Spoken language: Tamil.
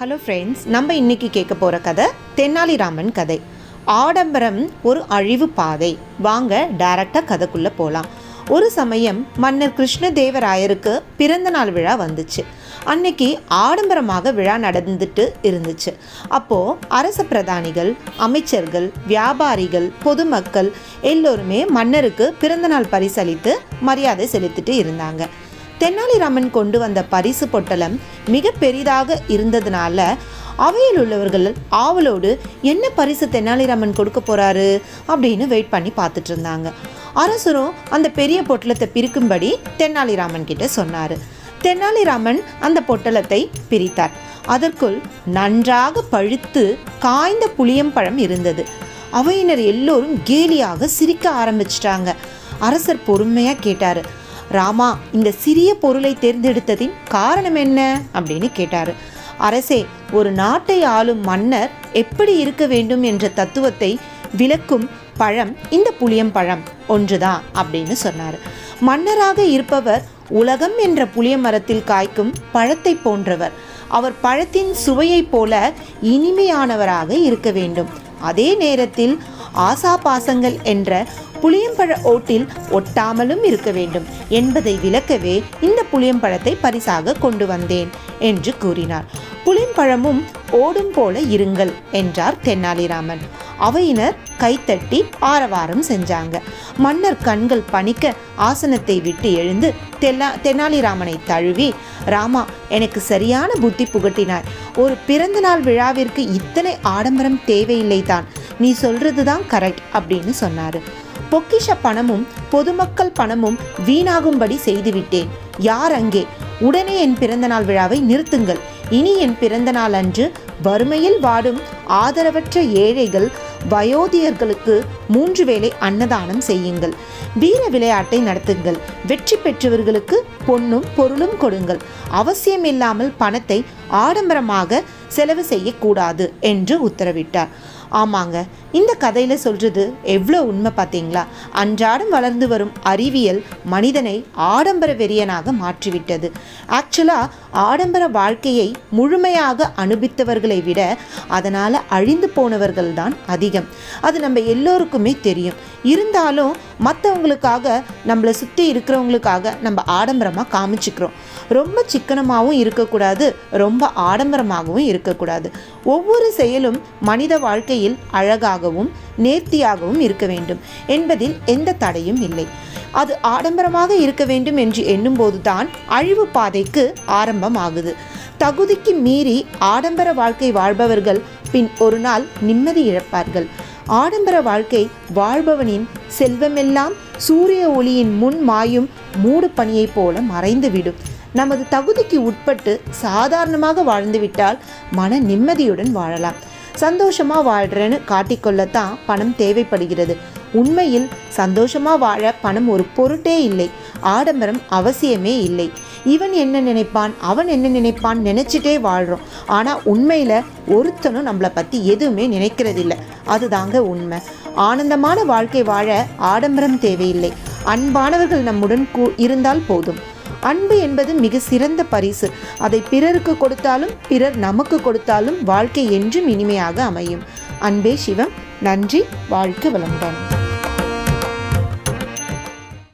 ஹலோ ஃப்ரெண்ட்ஸ் நம்ம இன்னைக்கு கேட்க போகிற கதை தென்னாலிராமன் கதை. ஆடம்பரம் ஒரு அழிவு பாதை. வாங்க டைரக்டாக கதைக்குள்ளே போகலாம் ஒரு சமயம் மன்னர் கிருஷ்ணதேவராயருக்கு பிறந்த நாள் விழா வந்துச்சு. அன்னைக்கு ஆடம்பரமாக விழா நடந்துட்டு இருந்துச்சு. அப்போது அரச பிரதானிகள் அமைச்சர்கள் வியாபாரிகள் பொதுமக்கள் எல்லோருமே மன்னருக்கு பிறந்தநாள் பரிசளித்து மரியாதை செலுத்திட்டு இருந்தாங்க. தென்னாலிராமன் கொண்டு வந்த பரிசு பொட்டலம் மிக பெரிதாக இருந்ததுனால அவையில் உள்ளவர்கள் ஆவலோடு என்ன பரிசு தென்னாலிராமன் கொடுக்க போறாரு? அப்படின்னு வெயிட் பண்ணி பார்த்துட்டு இருந்தாங்க. அரசரும் அந்த பெரிய பொட்டலத்தை பிரிக்கும்படி தென்னாலிராமன் கிட்ட சொன்னாரு. தென்னாலிராமன் அந்த பொட்டலத்தை பிரித்தார். அதற்குள் நன்றாக பழுத்து காய்ந்த புளியம்பழம் இருந்தது. அவையினர் எல்லோரும் கேலியாக சிரிக்க ஆரம்பிச்சிட்டாங்க. அரசர் பொறுமையாக கேட்டார். ராமா இந்த சிறிய பொருளை தேர்ந்தெடுத்ததின் காரணம் என்ன? அப்படின்னு கேட்டாரு. அரசே ஒரு நாட்டை ஆளும் மன்னர் எப்படி இருக்க வேண்டும் என்ற தத்துவத்தை விளக்கும் பழம் இந்த புளியம்பழம் ஒன்றுதான் அப்படின்னு சொன்னார். மன்னராக இருப்பவர் உலகம் என்ற புளிய மரத்தில் காய்க்கும் பழத்தை போன்றவர். அவர் பழத்தின் சுவையைப் போல இனிமையானவராக இருக்க வேண்டும். அதே நேரத்தில் ஆசா பாசங்கள் என்ற புளியம்பழ ஓட்டில் ஒட்டாமலும் இருக்க வேண்டும் என்பதை விளக்கவே இந்த புளியம்பழத்தை பரிசாக கொண்டு வந்தேன் என்று கூறினார். புளியம்பழமும் ஓடும் போல இருங்கள் என்றார் தென்னாலிராமன். அவையினர் கைத்தட்டி ஆரவாரம் செஞ்சாங்க. மன்னர் கண்கள் பணிக்க ஆசனத்தை விட்டு எழுந்து தெல்லா தெனாலிராமனை தழுவி ராமா எனக்கு சரியான புத்தி புகட்டினார் ஒரு பிறந்தநாள் விழாவிற்கு இத்தனை ஆடம்பரம் தேவையில்லை தான் நீ சொல்றது தான் கரெக்ட் அப்படின்னு சொன்னாரு. பொக்கிஷ பணமும் பொதுமக்கள் பணமும் வீணாகும்படி செய்துவிட்டேன். யார் அங்கே? உடனே என் பிறந்தநாள் விழாவை நிறுத்துங்கள். இனி என் பிறந்தநாள் அன்று வறுமையில் வாடும் ஆதரவற்ற ஏழைகள் வயோதியர்களுக்கு மூன்று வேளை அன்னதானம் செய்யுங்கள். வீர விளையாட்டை நடத்துங்கள். வெற்றி பெற்றவர்களுக்கு பொன்னும் பொருளும் கொடுங்கள். அவசியமில்லாமல் பணத்தை ஆடம்பரமாக செலவு செய்யக்கூடாது என்று உத்தரவிட்டார். ஆமாங்க இந்த கதையில் சொல்கிறது எவ்வளோ உண்மை பார்த்தீங்களா அன்றாடம் வளர்ந்து வரும் அறிவியல் மனிதனை ஆடம்பர வெறியனாக மாற்றிவிட்டது. ஆக்சுவலாக ஆடம்பர வாழ்க்கையை முழுமையாக அனுபவித்தவர்களை விட அதனால் அழிந்து போனவர்கள் தான் அதிகம். அது நம்ம எல்லோருக்குமே தெரியும். இருந்தாலும் மற்றவங்களுக்காக நம்மளை சுற்றி இருக்கிறவங்களுக்காக நம்ம ஆடம்பரமாக காமிச்சிக்கிறோம். ரொம்ப சிக்கனமாகவும் இருக்கக்கூடாது ரொம்ப ஆடம்பரமாகவும் இருக்கக்கூடாது. ஒவ்வொரு செயலும் மனித வாழ்க்கையில் அழகாக அழகாகவும் நேர்த்தியாகவும் இருக்க வேண்டும் என்பதில் எந்த தடையும் இல்லை. அது ஆடம்பரமாக இருக்க வேண்டும் என்று எண்ணும்போது தான் அழிவு பாதைக்கு ஆரம்பம் ஆகுது தகுதிக்கு மீறி ஆடம்பர வாழ்க்கை வாழ்பவர்கள் பின் ஒரு நாள் நிம்மதி இழப்பார்கள். ஆடம்பர வாழ்க்கை வாழ்பவனின் செல்வமெல்லாம் சூரிய ஒளியின் முன் மாயும் மூடு பனியைப் போல மறைந்துவிடும். நமது தகுதிக்கு உட்பட்டு சாதாரணமாக வாழ்ந்துவிட்டால் மன நிம்மதியுடன் வாழலாம். சந்தோஷமாக வாழ்கிறேன்னு காட்டிக்கொள்ளத்தான் பணம் தேவைப்படுகிறது. உண்மையில் சந்தோஷமாக வாழ பணம் ஒரு பொருட்டே இல்லை. ஆடம்பரம் அவசியமே இல்லை. இவன் என்ன நினைப்பான்? அவன் என்ன நினைப்பான்? நினச்சிட்டே வாழ்கிறோம் ஆனால் உண்மையில் ஒருத்தனும் நம்மளை பற்றி எதுவுமே நினைக்கிறதில்ல. அதுதாங்க உண்மை. ஆனந்தமான வாழ்க்கை வாழ ஆடம்பரம் தேவையில்லை. அன்பானவர்கள் நம்முடன் கூ இருந்தால் போதும். அன்பு என்பது மிக சிறந்த பரிசு. அதை பிறருக்கு கொடுத்தாலும் பிறர் நமக்கு கொடுத்தாலும் வாழ்க்கை என்றும் இனிமையாக அமையும். அன்பே சிவம். நன்றி. வாழ்க்கை வளமுடன்.